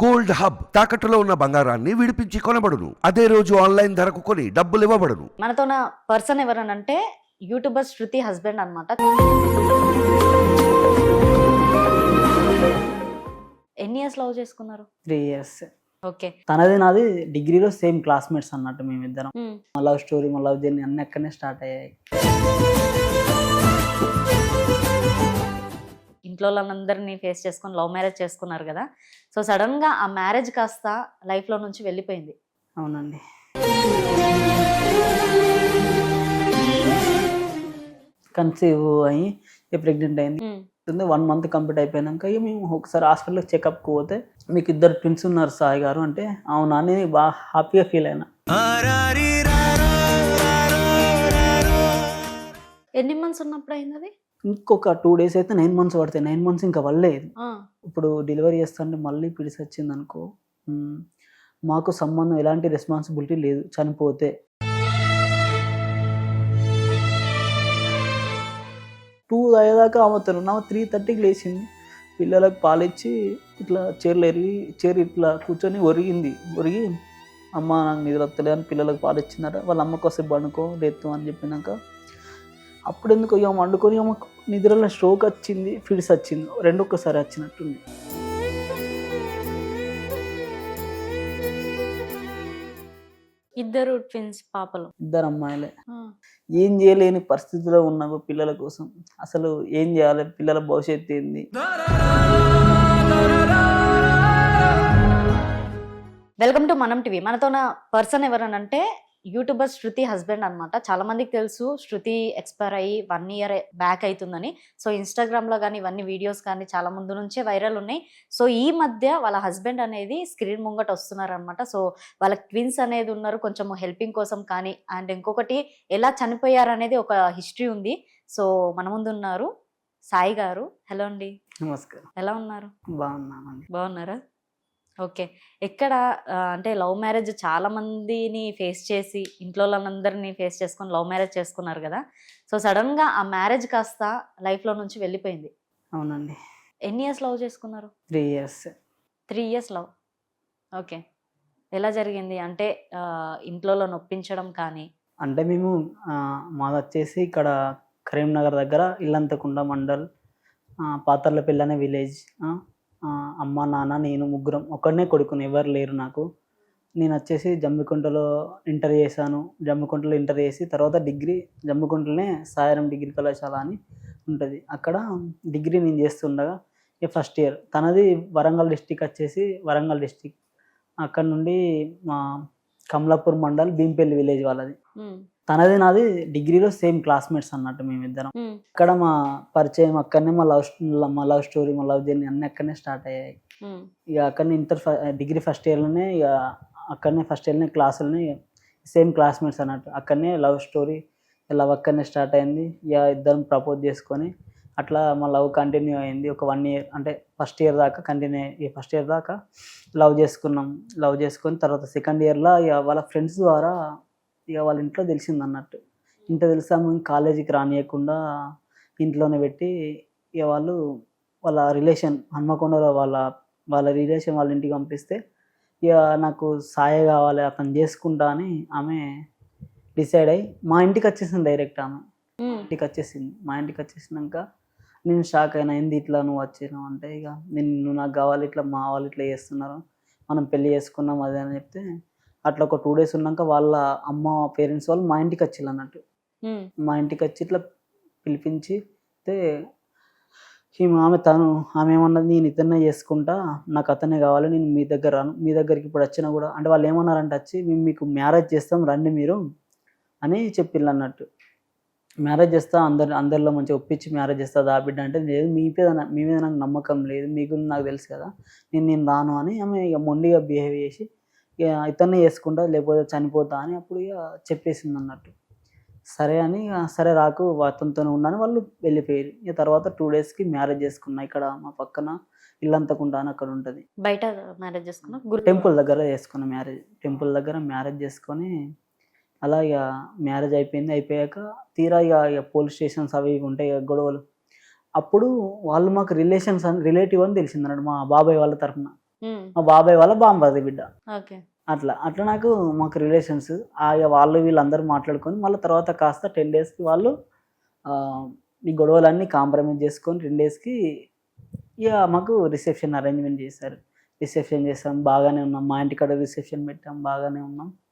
Gold hub తాకట్టులో ఉన్న బంగారాన్ని విడిపించి కొనబడును. అదే రోజు ఆన్లైన్ ధరకు కొని డబ్బులు ఇవ్వబడును. మనతో పర్సన్ ఎవరనంటే యూట్యూబర్ శృతి హస్బెండ్ అన్నమాట. ఎన్ని ఇయర్స్ లవ్ చేసుకున్నారు? Three years okay. తనది నాది డిగ్రీలో సేమ్ క్లాస్మేట్స్ అన్నట్టు మేమిద్దరం మా లవ్ స్టోరీ మా లవ్ జర్నీ అన్ని అక్కడనే స్టార్ట్ అయ్యాయి. ఇంట్లో వాళ్ళందరినీ ఫేస్ చేసుకొని లవ్ మ్యారేజ్ చేసుకున్నారు కదా. సో సడన్గా ఆ మ్యారేజ్ కాస్త లైఫ్లో నుంచి వెళ్ళిపోయింది. అవునండి. కన్సీవ్ అయ్యి ప్రెగ్నెంట్ అయింది. వన్ మంత్ కంప్లీట్ అయిపోయినాక ఇక మేము ఒకసారి హాస్పిటల్కి చెకప్కి పోతే మీకు ఇద్దరు ట్విన్స్ ఉన్నారు సాయి గారు అంటే అవునా? నేను బాగా హ్యాపీగా ఫీల్ అయినా. ఎన్ని మంత్స్ ఉన్నప్పుడు అయింది అది? ఇంకొక టూ డేస్ అయితే నైన్ మంత్స్ పడతాయి నైన్ మంత్స్ ఇంకా వల్లేదు ఇప్పుడు డెలివరీ చేస్తుంటే మళ్ళీ పిడిసి వచ్చింది అనుకో. మాకు సంబంధం ఎలాంటి రెస్పాన్సిబిలిటీ లేదు చనిపోతే. టూ అయ్యేదాకా ఆమెతారు నా త్రీ థర్టీకి లేచింది. పిల్లలకు పాలిచ్చి ఇట్లా చీరలు ఎరిగి చీర ఇట్లా కూర్చొని ఒరిగింది. ఒరిగి అమ్మ నాకు నిద్ర వస్తలే అని పిల్లలకు పాలిచ్చిందట వాళ్ళ అమ్మకు వస్తే పండుకో లేత్తు అని చెప్పినాక అప్పుడు ఎందుకు ఇక వండుకొని ఆమెకు నిద్రలో స్ట్రోక్ వచ్చింది ఫిడ్స్ వచ్చింది. రెండు ఒక్కసారి వచ్చినట్టుంది. ఇద్దరు ట్విన్స్ పాపలు. ఇద్దరు అమ్మాయిలే. ఏం చేయలేని పరిస్థితిలో ఉన్నాము పిల్లల కోసం. అసలు ఏం చేయాలి? పిల్లల భవిష్యత్తు ఏంది? వెల్కమ్ టు మనం టీవీ మనతో పర్సన్ ఎవరనంటే యూట్యూబర్ శృతి హస్బెండ్ అన్నమాట. చాలా మందికి తెలుసు శృతి ఎక్స్పైర్ అయ్యి వన్ ఇయర్ బ్యాక్ అవుతుందని సో ఇన్స్టాగ్రామ్లో కానీ ఇవన్నీ వీడియోస్ కానీ చాలా ముందు నుంచే వైరల్ ఉన్నాయి. సో ఈ మధ్య వాళ్ళ హస్బెండ్ అనేది స్క్రీన్ ముంగట వస్తున్నారు అనమాట సో వాళ్ళ ట్విన్స్ అనేది ఉన్నారు కొంచెం హెల్పింగ్ కోసం కానీ అండ్ ఇంకొకటి ఎలా చనిపోయారు అనేది ఒక హిస్టరీ ఉంది. సో మన ముందు ఉన్నారు సాయి గారు. హలో అండి. నమస్కారం. ఎలా ఉన్నారు? బాగున్నానండి బాగున్నారా? ఓకే. ఎక్కడ అంటే లవ్ మ్యారేజ్ చాలా మందిని ఫేస్ చేసి ఇంట్లో వాళ్ళందరినీ ఫేస్ చేసుకొని లవ్ మ్యారేజ్ చేసుకున్నారు కదా. సో సడన్గా ఆ మ్యారేజ్ కాస్త లైఫ్లో నుంచి వెళ్ళిపోయింది. అవునండి. ఎన్ని ఇయర్స్ లవ్ చేసుకున్నారు? Three years. Three years love. Okay. ఎలా జరిగింది? అంటే ఇంట్లో నొప్పించడం కానీ? అంటే మేము మాది వచ్చేసి ఇక్కడ కరీంనగర్ దగ్గర ఇల్లంతకుండ మండల్ ఆ, పాతర్లపల్లి అనే విలేజ్ అమ్మ నాన్న నేను ముగ్గురం ఒక్కడనే కొడుకుని ఎవరు లేరు నాకు. నేను వచ్చేసి జమ్మికుంటలో ఇంటర్ చేశాను. జమ్మికుంటలో ఇంటర్ చేసి తర్వాత డిగ్రీ జమ్మికుంటలోనే సాయరం డిగ్రీ కళాశాల అని ఉంటుంది. అక్కడ డిగ్రీ నేను చేస్తుండగా ఇక ఫస్ట్ ఇయర్ తనది వరంగల్ డిస్టిక్ వచ్చేసి వరంగల్ డిస్టిక్. అక్కడ నుండి మా కమలాపూర్ మండల్ భీంపల్లి విలేజ్ వాళ్ళది. తనది నాది డిగ్రీలో సేమ్ క్లాస్మేట్స్ అన్నట్టు మేమిద్దరం. ఉమ్, అక్కడ మా పరిచయం అక్కడనే మా లవ్ మా లవ్ స్టోరీ మా లవ్ జర్నీ అన్నీ అక్కడనే స్టార్ట్ అయ్యాయి. ఇక అక్కడనే ఇంటర్ డిగ్రీ ఫస్ట్ ఇయర్లోనే ఇక అక్కడనే ఫస్ట్ ఇయర్లోనే క్లాసులని సేమ్ క్లాస్మేట్స్ అన్నట్టు అక్కడనే లవ్ స్టోరీ లవ్ అక్కడనే స్టార్ట్ అయింది. ఇక ఇద్దరం ప్రపోజ్ చేసుకొని అట్లా మా లవ్ కంటిన్యూ అయింది. ఒక వన్ ఇయర్ అంటే ఫస్ట్ ఇయర్ దాకా కంటిన్యూ ఈ ఫస్ట్ ఇయర్ దాకా లవ్ చేసుకున్నాం. లవ్ చేసుకొని తర్వాత సెకండ్ ఇయర్లో ఇక వాళ్ళ ఫ్రెండ్స్ ద్వారా ఇక వాళ్ళ ఇంట్లో తెలిసింది అన్నట్టు. ఇంట్లో తెలిసాము కాలేజీకి రానియకుండా ఇంట్లోనే పెట్టి ఇక వాళ్ళు వాళ్ళ రిలేషన్ హన్మకొండలో వాళ్ళ వాళ్ళ రిలేషన్ వాళ్ళ ఇంటికి పంపిస్తే ఇక నాకు సాయ కావాలి అతను చేసుకుంటా అని ఆమె డిసైడ్ అయ్యి మా ఇంటికి వచ్చేసింది డైరెక్ట్ ఆమె. ఇంటికి వచ్చేసింది. మా ఇంటికి వచ్చేసినాక నేను షాక్ అయినా ఏంది ఇట్లా నువ్వు వచ్చినావు? అంటే ఇక నేను నాకు కావాలి ఇట్లా మా వాళ్ళు ఇట్లా చేస్తున్నారు మనం పెళ్ళి చేసుకున్నాం అదే అని చెప్తే అట్లా ఒక టూ డేస్ ఉన్నాక వాళ్ళ అమ్మ పేరెంట్స్ వాళ్ళు మా ఇంటికి వచ్చిళ్ళు అన్నట్టు. మా ఇంటికి వచ్చి ఇట్లా పిలిపించి అయితే ఈమె ఆమె తను ఆమె ఏమన్నది నేను ఇతన్నే చేసుకుంటా నాకు అతనే కావాలి నేను మీ దగ్గర రాను మీ దగ్గరికి ఇప్పుడు వచ్చినా కూడా అంటే వాళ్ళు ఏమన్నారంటే వచ్చి మేము మీకు మ్యారేజ్ చేస్తాం రండి మీరు అని చెప్పిళ్ళు అన్నట్టు. మ్యారేజ్ చేస్తా అందరి అందరిలో మంచిగా ఒప్పించి మ్యారేజ్ చేస్తా దా బిడ్డ అంటే లేదు మీ మీద మీ మీద నాకు నమ్మకం లేదు మీ గురించి నాకు తెలుసు కదా నేను నేను రాను అని ఆమె ఇక మొండిగా బిహేవ్ చేసి ఇక ఇతన్నే చేసుకుంటా లేకపోతే చనిపోతా అని అప్పుడు ఇక చెప్పేసింది అన్నట్టు. సరే అని సరే రాకు అతనితోనే ఉన్నాను వాళ్ళు వెళ్ళిపోయారు. ఇక తర్వాత టూ డేస్కి మ్యారేజ్ చేసుకున్నా ఇక్కడ మా పక్కన ఇల్లంతకుండా అని అక్కడ ఉంటుంది. బయట మ్యారేజ్ చేసుకున్నా? టెంపుల్ దగ్గర చేసుకున్న మ్యారేజ్ టెంపుల్ దగ్గర మ్యారేజ్ చేసుకొని అలా ఇక మ్యారేజ్ అయిపోయింది. అయిపోయాక తీరా ఇక ఇక పోలీస్ స్టేషన్స్ అవి ఇవి ఉంటాయి ఇక గొడవలు. అప్పుడు వాళ్ళు మాకు రిలేషన్స్ అని రిలేటివ్ అని తెలిసింది అన్నట్టు మా బాబాయ్ వాళ్ళ తరఫున మా బాబాయ్ వాళ్ళ బాంబర్ది బిడ్డ. ఓకే. అట్లా అట్లా నాకు మాకు రిలేషన్స్ ఆ వాళ్ళు వీళ్ళందరూ మాట్లాడుకొని మళ్ళీ తర్వాత కాస్త టెన్ డేస్కి వాళ్ళు ఈ గొడవలన్నీ కాంప్రమైజ్ చేసుకొని టెన్ డేస్కి ఇక మాకు రిసెప్షన్ అరేంజ్మెంట్ చేశారు. రిసెప్షన్ చేసాం బాగానే ఉన్నాం. మా ఇంటికాడ రిసెప్షన్ పెట్టాం బాగానే ఉన్నాం.